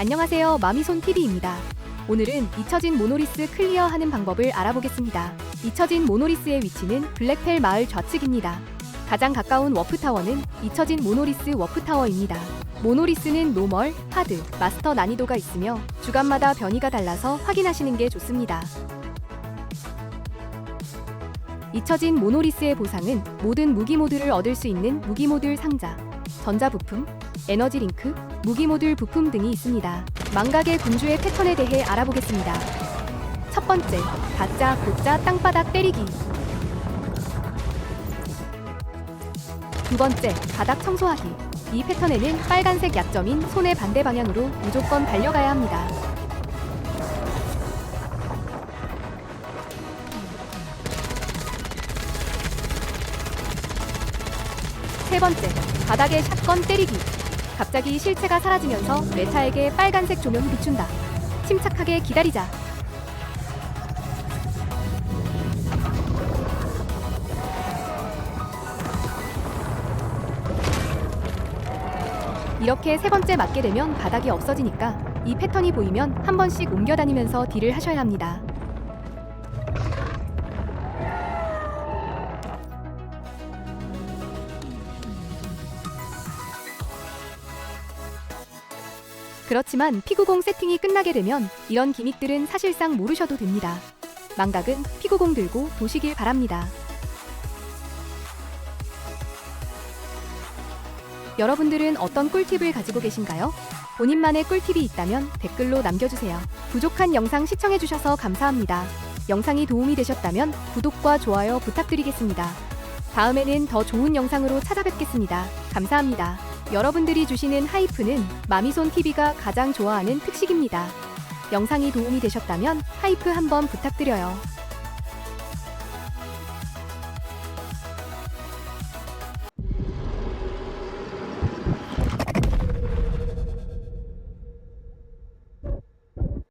안녕하세요. 마미손TV입니다. 오늘은 잊혀진 모노리스 클리어 하는 방법을 알아보겠습니다. 잊혀진 모노리스의 위치는 블랙펠 마을 좌측입니다. 가장 가까운 워프타워는 잊혀진 모노리스 워프타워입니다. 모노리스는 노멀, 하드, 마스터 난이도가 있으며 주간마다 변이가 달라서 확인하시는 게 좋습니다. 잊혀진 모노리스의 보상은 모든 무기 모듈을 얻을 수 있는 무기 모듈 상자, 전자 부품, 에너지 링크, 무기 모듈 부품 등이 있습니다. 망각의 군주의 패턴에 대해 알아보겠습니다. 첫 번째, 가짜 고짜 땅바닥 때리기. 두 번째, 바닥 청소하기. 이 패턴에는 빨간색 약점인 손의 반대 방향으로 무조건 달려가야 합니다. 세 번째, 바닥에 샷건 때리기. 갑자기 실체가 사라지면서 메타에게 빨간색 조명이 비춘다. 침착하게 기다리자. 이렇게 세 번째 맞게 되면 바닥이 없어지니까 이 패턴이 보이면 한 번씩 옮겨 다니면서 딜을 하셔야 합니다. 그렇지만 피구공 세팅이 끝나게 되면 이런 기믹들은 사실상 모르셔도 됩니다. 망각은 피구공 들고 도시길 바랍니다. 여러분들은 어떤 꿀팁을 가지고 계신가요? 본인만의 꿀팁이 있다면 댓글로 남겨주세요. 부족한 영상 시청해주셔서 감사합니다. 영상이 도움이 되셨다면 구독과 좋아요 부탁드리겠습니다. 다음에는 더 좋은 영상으로 찾아뵙겠습니다. 감사합니다. 여러분들이 주시는 하이프는 마미손 TV가 가장 좋아하는 특식입니다. 영상이 도움이 되셨다면 하이프 한번 부탁드려요.